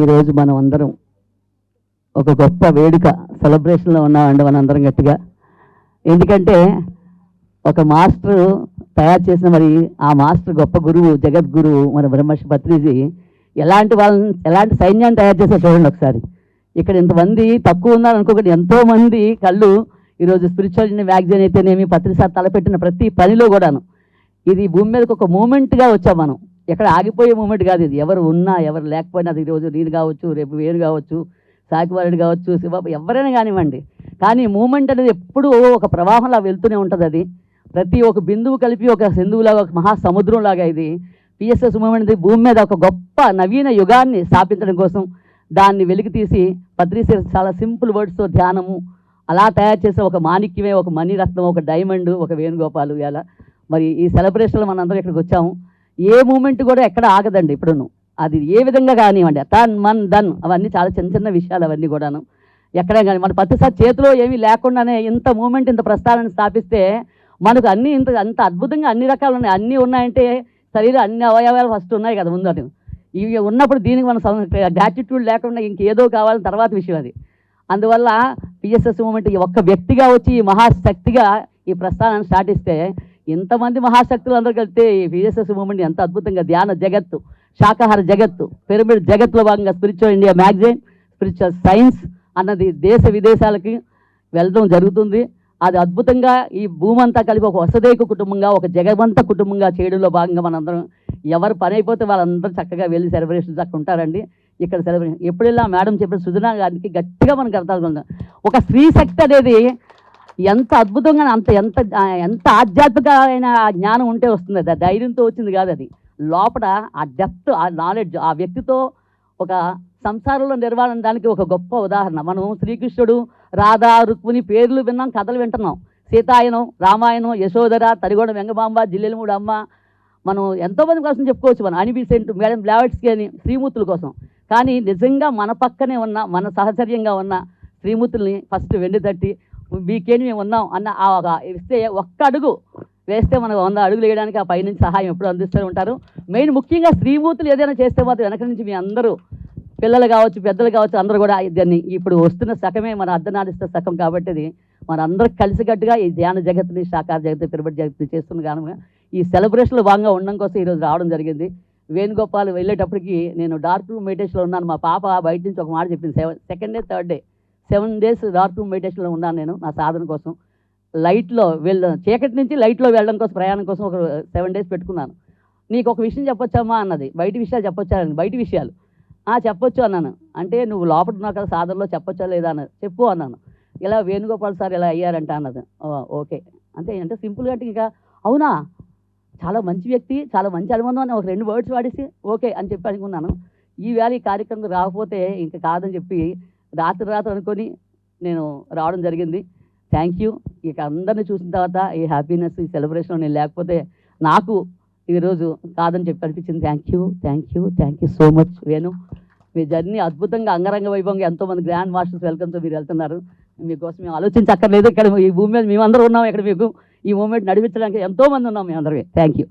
ఈరోజు మనం అందరం ఒక గొప్ప వేడుక సెలబ్రేషన్లో ఉన్నామండి మనందరం గట్టిగా. ఎందుకంటే ఒక మాస్టర్ తయారు చేసిన మరి ఆ మాస్టర్ గొప్ప గురువు జగద్గురువు మన బ్రహ్మర్షి పత్రిజీ ఎలాంటి వాళ్ళని ఎలాంటి సైన్యాన్ని తయారు చేసే చూడండి ఒకసారి. ఇక్కడ ఇంతమంది తక్కువ ఉన్నారు అనుకోకండి ఎంతోమంది కళ్ళు ఈరోజు స్పిరిచువల్ మ్యాగజైన్ అయితేనేమి పత్రిక తలపెట్టిన ప్రతి పనిలో కూడాను. ఇది భూమి మీదకి ఒక మూమెంట్గా వచ్చాం మనం. ఎక్కడ ఆగిపోయే మూమెంట్ కాదు ఇది. ఎవరు ఉన్నా ఎవరు లేకపోయినా అది ఈరోజు నేను కావచ్చు రేపు వేరు కావచ్చు సాకివారుడు కావచ్చు శివబాబు ఎవరైనా కానివ్వండి. కానీ మూమెంట్ అనేది ఎప్పుడూ ఒక ప్రవాహంలా వెళ్తూనే ఉంటుంది అది. ప్రతి ఒక బిందువు కలిపి ఒక సింధువులాగా ఒక మహాసముద్రంలాగా ఇది. పిఎస్ఎస్ మూమెంట్ అనేది భూమి మీద ఒక గొప్ప నవీన యుగాన్ని స్థాపించడం కోసం దాన్ని వెలికి తీసి పత్రిశీల చాలా సింపుల్ వర్డ్స్తో ధ్యానము అలా తయారు చేసే ఒక మాణిక్యమే ఒక మణిరత్నం ఒక డైమండ్ ఒక వేణుగోపాలు ఇలా మరి ఈ సెలబ్రేషన్లో మనందరం ఇక్కడికి వచ్చాము. ఏ మూమెంట్ కూడా ఎక్కడ ఆగదండి ఇప్పుడును. అది ఏ విధంగా కానివ్వండి తన్ మన్ దన్ అవన్నీ చాలా చిన్న చిన్న విషయాలు అవన్నీ కూడాను. ఎక్కడ కానీ మన ప్రతిసారి చేతిలో ఏమీ లేకుండానే ఇంత మూమెంట్ ఇంత ప్రస్థానాన్ని స్థాపిస్తే మనకు అన్నీ ఇంత అంత అద్భుతంగా అన్ని రకాలు ఉన్నాయి. అన్నీ ఉన్నాయంటే శరీరం అన్ని అవయవాలు ఫస్ట్ ఉన్నాయి కదా ముందు ఇవి ఉన్నప్పుడు దీనికి మనం గ్రాటిట్యూడ్ లేకుండా ఇంకేదో కావాలని తర్వాత విషయం అది. అందువల్ల పిఎస్ఎస్ మూమెంట్ ఈ ఒక్క వ్యక్తిగా వచ్చి ఈ మహాశక్తిగా ఈ ప్రస్థానాన్ని స్టార్ట్ ఇస్తే ఇంతమంది మహాశక్తులు అందరూ కలిస్తే ఈ మూమెంట్ ఎంత అద్భుతంగా ధ్యాన జగత్తు శాకాహార జగత్తు పిరమిడ్ జగత్తులో భాగంగా spiritual India magazine spiritual science అన్నది దేశ విదేశాలకి వెళ్ళడం జరుగుతుంది. అది అద్భుతంగా ఈ భూమి అంతా కలిపి ఒక వసదేక కుటుంబంగా ఒక జగవంత కుటుంబంగా చేయడంలో భాగంగా మనందరం ఎవరు పని అయిపోతే వాళ్ళందరూ చక్కగా వెళ్ళి సెలబ్రేషన్ చక్క ఉంటారండి ఇక్కడ సెలబ్రేషన్ ఎప్పుడెల్లా మేడం చెప్పిన సుజనా గారికి గట్టిగా మనకు అర్థం ఒక స్త్రీ శక్తి అనేది ఎంత అద్భుతంగా అంత ఎంత ఎంత ఆధ్యాత్మికమైన జ్ఞానం ఉంటే వస్తుంది అది ఆ ధైర్యంతో వచ్చింది కాదు అది. లోపల ఆ డెప్త్ ఆ నాలెడ్జ్ ఆ వ్యక్తితో ఒక సంసారంలో నిర్వహణ దానికి ఒక గొప్ప ఉదాహరణ. మనం శ్రీకృష్ణుడు రాధా రుక్మిణి పేర్లు విన్నాం కథలు వింటున్నాం. సీతాయనం రామాయణం యశోధర తరిగొండ వెంగబాంబ జిల్లెలమూడు అమ్మ. మనం ఎంతోమంది కోసం చెప్పుకోవచ్చు మనం. అనిబిసెంట్ మేడం బ్లావెట్స్కి అని శ్రీమూర్తుల కోసం. కానీ నిజంగా మన పక్కనే ఉన్న మన సహచర్యంగా ఉన్న శ్రీమూర్తుల్ని ఫస్ట్ వెండి తట్టి మీకేంటి మేము ఉన్నాం అన్న ఆ ఒక ఇస్తే ఒక్క అడుగు వేస్తే మనం వంద అడుగులు వేయడానికి ఆ పైనుంచి సహాయం ఎప్పుడు అందిస్తూ ఉంటారు. మెయిన్ ముఖ్యంగా స్త్రీమూర్తులు ఏదైనా చేస్తే మాత్రం వెనక నుంచి మీ అందరూ పిల్లలు కావచ్చు పెద్దలు కావచ్చు అందరూ కూడా దాన్ని ఇప్పుడు వస్తున్న సకమే మన అర్ధనాడిస్తున్న సకం కాబట్టి ఇది మన అందరూ కలిసికట్టుగా ఈ ధ్యాన జగత్తుని సాకార జగత్తు పిరబడి జగత్తుని చేస్తున్న కారణంగా ఈ సెలబ్రేషన్లో భాగంగా ఉండడం కోసం ఈరోజు రావడం జరిగింది. వేణుగోపాల్ వెళ్ళేటప్పటికి నేను డార్క్ రూమ్ మెడిటేషన్లో ఉన్నాను. మా పాప బయట నుంచి ఒక మాట చెప్పింది. Seven second day third day. Seven days dark room మెడిటేషన్లో ఉన్నాను నేను నా సాధన కోసం. లైట్లో వెళ్ళ చీకటి నుంచి లైట్లో వెళ్ళడం కోసం ప్రయాణం కోసం ఒక సెవెన్ డేస్ పెట్టుకున్నాను. నీకు ఒక విషయం చెప్పొచ్చామా అన్నది. బయట విషయాలు చెప్పొచ్చా? బయట విషయాలు. "ఆ, చెప్పొచ్చు అన్నాను. అంటే నువ్వు లోపల ఉన్నావు కదా సాధనలో చెప్పొచ్చా లేదా అన్నది. చెప్పు అన్నాను. ఇలా వేణుగోపాల్ సార్ ఇలా అయ్యారంట అన్నది. "Oh, okay. అంతే అంటే సింపుల్గా అంటే ఇంకా అవునా? చాలా మంచి వ్యక్తి చాలా మంచి అనుబంధం అని ఒక రెండు వర్డ్స్ వాడేసి ఓకే అని చెప్పి అనుకున్నాను. ఈ ఈ కార్యక్రమం రాకపోతే ఇంకా కాదని చెప్పి రాత్రి రాత్రి అనుకొని నేను రావడం జరిగింది. థ్యాంక్ యూ ఇక అందరిని చూసిన తర్వాత ఈ హ్యాపీనెస్ ఈ సెలబ్రేషన్ నేను లేకపోతే నాకు ఈరోజు కాదని చెప్పి అనిపించింది. Thank you thank you thank you so much Venu me journey అద్భుతంగా అంగరంగ వైభవంగా ఎంతోమంది గ్రాండ్ మాస్టర్స్ వెల్కమ్తో మీరు వెళ్తున్నారు. మీకోసం మేము ఆలోచించక్కర్లేదు. ఇక్కడ ఈ భూమి మీద మేమందరూ ఉన్నాం. ఇక్కడ మీకు ఈ మూమెంట్ నడిపించడానికి ఎంతోమంది ఉన్నాం. మేమందరమే థ్యాంక్ యూ